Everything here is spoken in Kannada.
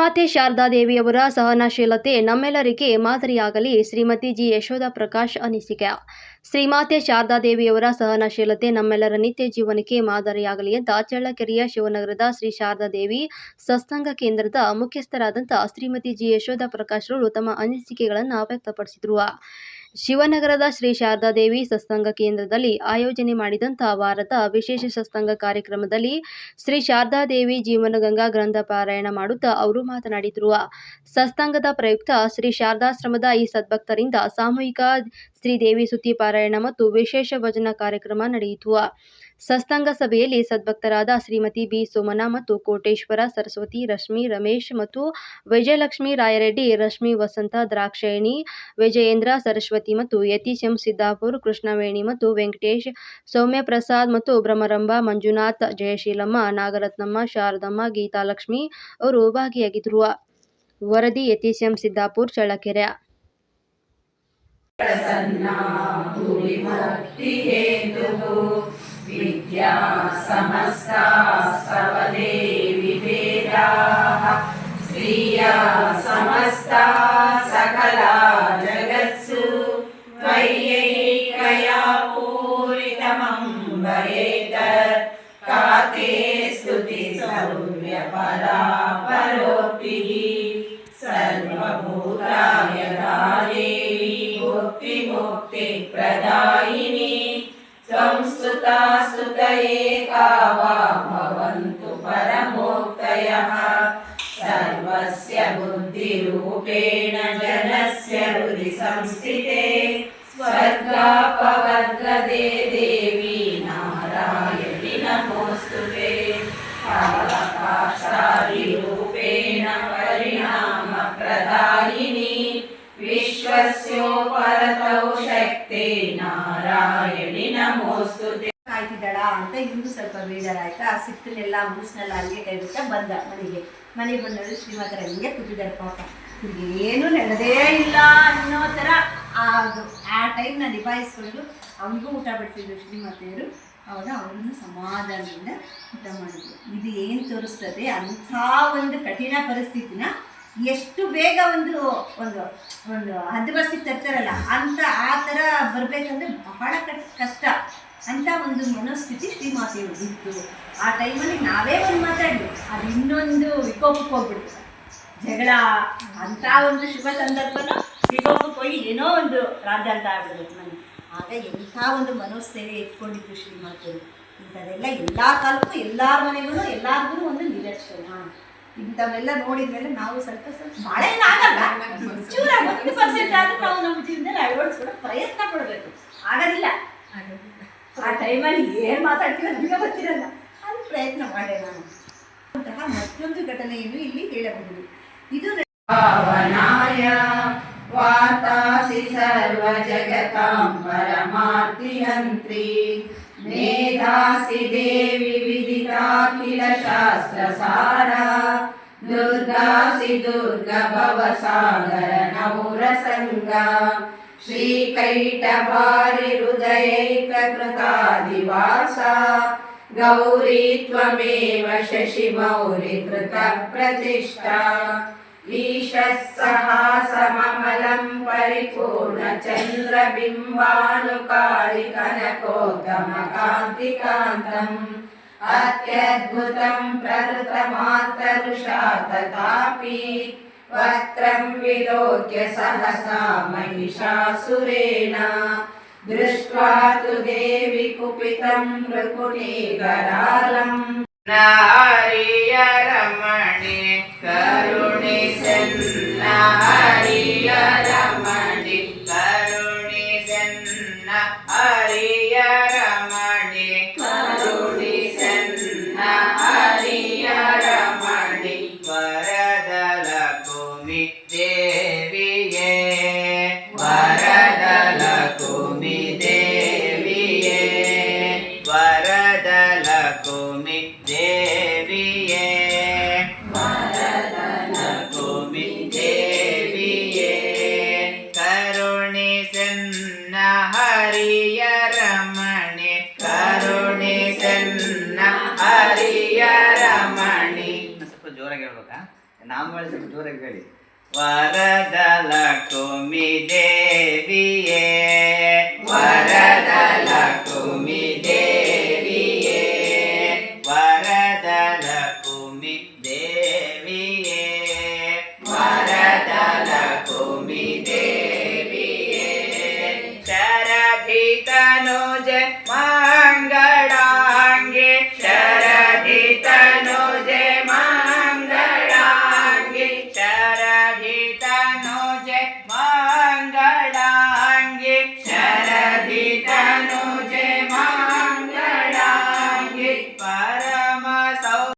ಶ್ರೀಮಾತೆ ಶಾರದಾದೇವಿಯವರ ಸಹನಶೀಲತೆ ನಮ್ಮೆಲ್ಲರಿಗೆ ಮಾದರಿಯಾಗಲಿ, ಶ್ರೀಮತಿ ಜಿ. ಯಶೋಧ ಪ್ರಕಾಶ್ ಅನಿಸಿಕೆ. ಶ್ರೀಮಾತೆ ಶಾರದಾದೇವಿಯವರ ಸಹನಶೀಲತೆ ನಮ್ಮೆಲ್ಲರ ನಿತ್ಯ ಜೀವನಕ್ಕೆ ಮಾದರಿಯಾಗಲಿ ಅಂತ ಚಳ್ಳಕೆರೆಯ ಶಿವನಗರದ ಶ್ರೀ ಶಾರದಾದೇವಿ ಸತ್ಸಂಗ ಕೇಂದ್ರದ ಮುಖ್ಯಸ್ಥರಾದಂಥ ಶ್ರೀಮತಿ ಜಿ. ಯಶೋಧ ಪ್ರಕಾಶ್ರವರು ತಮ್ಮ ಅನಿಸಿಕೆಗಳನ್ನು ವ್ಯಕ್ತಪಡಿಸಿದರು. ಶಿವನಗರದ ಶ್ರೀ ಶಾರದಾದೇವಿ ಸತ್ಸಂಗ ಕೇಂದ್ರದಲ್ಲಿ ಆಯೋಜನೆ ಮಾಡಿದಂಥ ವಾರದ ವಿಶೇಷ ಸತ್ಸಂಗ ಕಾರ್ಯಕ್ರಮದಲ್ಲಿ ಶ್ರೀ ಶಾರದಾದೇವಿ ಜೀವನಗಂಗಾ ಗ್ರಂಥ ಪಾರಾಯಣ ಮಾಡುತ್ತಾ ಅವರು ಮಾತನಾಡಿದರು. ಸತ್ಸಂಗದ ಪ್ರಯುಕ್ತ ಶ್ರೀ ಶಾರದಾಶ್ರಮದ ಈ ಸದ್ಭಕ್ತರಿಂದ ಸಾಮೂಹಿಕ ಶ್ರೀದೇವಿ ಸುತ್ತಿ ಪಾರಾಯಣ ಮತ್ತು ವಿಶೇಷ ಭಜನಾ ಕಾರ್ಯಕ್ರಮ ನಡೆಯಿತು. ಸತ್ಸಂಗ ಸಭೆಯಲ್ಲಿ ಸದ್ಭಕ್ತರಾದ ಶ್ರೀಮತಿ ಬಿ. ಸೋಮನ ಮತ್ತು ಕೋಟೇಶ್ವರ, ಸರಸ್ವತಿ, ರಶ್ಮಿ, ರಮೇಶ್ ಮತ್ತು ವಿಜಯಲಕ್ಷ್ಮಿ ರಾಯರೆಡ್ಡಿ, ರಶ್ಮಿ ವಸಂತ, ದ್ರಾಕ್ಷಾಯಣಿ, ವಿಜಯೇಂದ್ರ, ಸರಸ್ವತಿ ಮತ್ತು ಯತೀಶ್ ಎಂ ಸಿದ್ದಾಪುರ್, ಕೃಷ್ಣವೇಣಿ ಮತ್ತು ವೆಂಕಟೇಶ್ ಸೌಮ್ಯ ಪ್ರಸಾದ್ ಮತ್ತು ಭ್ರಮರಂಭ, ಮಂಜುನಾಥ್, ಜಯಶೀಲಮ್ಮ, ನಾಗರತ್ನಮ್ಮ, ಶಾರದಮ್ಮ, ಗೀತಾಲಕ್ಷ್ಮಿ ಅವರು ಭಾಗಿಯಾಗಿದ್ದರು. ವರದಿ ಯತೀಶ್ ಎಂ ಸಿದ್ದಾಪುರ್, ಚಳ್ಳಕೆರೆ. विद्या समस्ता सवदेवि वेदाः श्रिया समस्ता सकला जगत्सु त्वयैकया पूरितमम्बरेतत् काते स्तुतिसौर्यपरा परोक्तिः बुद्धिरूपेण जनस्य हृदि संस्थिते स्वर्गापवर्गदे देवी नारायणि नमोऽस्तु ते कालकाशादिरूपेण परिणामप्रदायिनी विश्वस्योपरतौ शक्ते नारायणि नमोऽस्तु ते ಕಾಯ್ತಿದ್ದಾಳ ಅಂತ ಇಂದು ಸ್ವಲ್ಪ ಬೇಜಾರಾಯ್ತಾ ಆ ಸಿಟ್ಟನ್ನೆಲ್ಲ ಮುಗಿಸ್ನೆಲ್ಲ ಅಲ್ಲಿಗೆ ಕೈ ಬಿಟ್ಟ ಬಂದ ಮನೆಗೆ. ಮನೆಗೆ ಬಂದವರು ಶ್ರೀಮಂತರ ಹಿಂಗೆ ಕೂತಿದ್ದಾರೆ ಪಾಪ. ಏನು ನಡೆದೇ ಇಲ್ಲ ಅನ್ನೋ ಥರ ಅದು ಆ ಟೈಮ್ನ ನಿಭಾಯಿಸ್ಕೊಂಡು ಅವನಿಗೂ ಊಟ ಬಿಡ್ತಿದ್ರು ಶ್ರೀಮತಿಯರು. ಅವಾಗ ಅವರನ್ನು ಸಮಾಧಾನದಿಂದ ಊಟ ಮಾಡಿದ್ರು. ಇದು ಏನು ತೋರಿಸ್ತದೆ? ಅಂಥ ಒಂದು ಕಠಿಣ ಪರಿಸ್ಥಿತಿನ ಎಷ್ಟು ಬೇಗ ಒಂದು ಒಂದು ಒಂದು ಹದ್ದುಬಸ್ತಿಗೆ ತರ್ತಾರಲ್ಲ, ಅಂತ ಆ ಥರ ಬರಬೇಕಂದ್ರೆ ಬಹಳ ಕಷ್ಟ. ಅಂತ ಒಂದು ಮನೋಸ್ಥಿತಿ ಶ್ರೀಮಾತೆಯವ್ರದ್ದು ಇತ್ತು. ಆ ಟೈಮಲ್ಲಿ ನಾವೇ ಒಂದು ಮಾತಾಡಿದ್ವಿ ಅದು ಇನ್ನೊಂದು ವಿಕೋಪಕ್ಕೆ ಹೋಗ್ಬಿಡ್ತು. ಜಗಳ, ಅಂತ ಒಂದು ಶುಭ ಸಂದರ್ಭನ ವಿಕೋಪಕ್ಕೆ ಹೋಗಿ ಏನೋ ಒಂದು ರಾಜ ಅಂತ ಆಗ್ಬಿಡ್ಬೇಕು ಮನೆ. ಆಗ ಎಂಥ ಒಂದು ಮನೋಸ್ಥೈರ್ಯ ಇಟ್ಕೊಂಡಿದ್ರು ಶ್ರೀಮಾತೆಯವರು ಇಂಥದೆಲ್ಲ ಎಲ್ಲ ಕಾಲಕ್ಕೂ ಎಲ್ಲರ ಮನೆಗೂ, ಎಲ್ಲರಿಗೂ ಒಂದು ನಿದರ್ಶನ. ಇಂಥವೆಲ್ಲ ನೋಡಿದ ಮೇಲೆ ನಾವು ಸ್ವಲ್ಪ ಸ್ವಲ್ಪ ಭಾಳ ಏನಾಗಲ್ಲ ಒಂದು ಆದರೂ ನಾವು ನಮ್ಮ ಜೀವನದಲ್ಲಿ ಅಳವಡಿಸ್ಕೊಳ್ಳೋ ಪ್ರಯತ್ನ ಪಡಬೇಕು. ಆಗೋದಿಲ್ಲ. ಆ ಟೈಮಲ್ಲಿ ಏನು ಮಾತಾಡ್ತೀವಿ ನಮಗೆ ಗೊತ್ತಿರಲ್ಲ. ಅದು ಪ್ರಯತ್ನ ಮಾಡೆ ನಾನು. ಅಂತಹ ಮತ್ತೊಂದು ಘಟನೆಯನ್ನು ಇಲ್ಲಿ ಹೇಳಬಹುದು. ಇದು ಭಾವನಾಯ ವಾತಾಸಿ ಸರ್ವ ಜಗತಾಂ ಪರಮಾರ್ತಿಯಂತ್ರಿ ಮೇಧಾಸಿ ದೇವಿ ವಿದಿತಾಖಿಲ ಶಾಸ್ತ್ರ ಸಾರ. ದುರ್ಗಾಸಿ ದುರ್ಗ ಭವ ಸಾಗರ ನೌರಸಂಗ श्रीकैटभारिहृदयैककृतादिवासा गौरी त्वमेव शशिमौलिकृतप्रतिष्ठा ईशः सहासममलं परिपूर्णचन्द्रबिम्बानुकारिकनकोत्तमकान्तिकान्तम् अत्यद्भुतं प्रहृतमातरुषा तथापि वक्त्रम् विलोक्य सहसा महिषासुरेण दृष्ट्वा तु देवि कुपितम् मृकुटीकरालम् नारीय रमणे करुणि सन्। नारियरमणि करुणे सन्न हरियरमणि करुणे सन्ना ಜೋರಾಗಿ ಹೇಳ್ಬೇಕಾ? ನಾಮಗಳ ಸ್ವಲ್ಪ ಜೋರಾಗಿ ಹೇಳಿ. ವರದಲ ಕುಮಿ ದೇವಿಯೇ ವರದಲ ಕುಮಿ ದೇವಿಯೇ ವರದಲ ದೇವಿಯೇ ವರದಲ ದೇವಿಯೇ ಶರಭಿ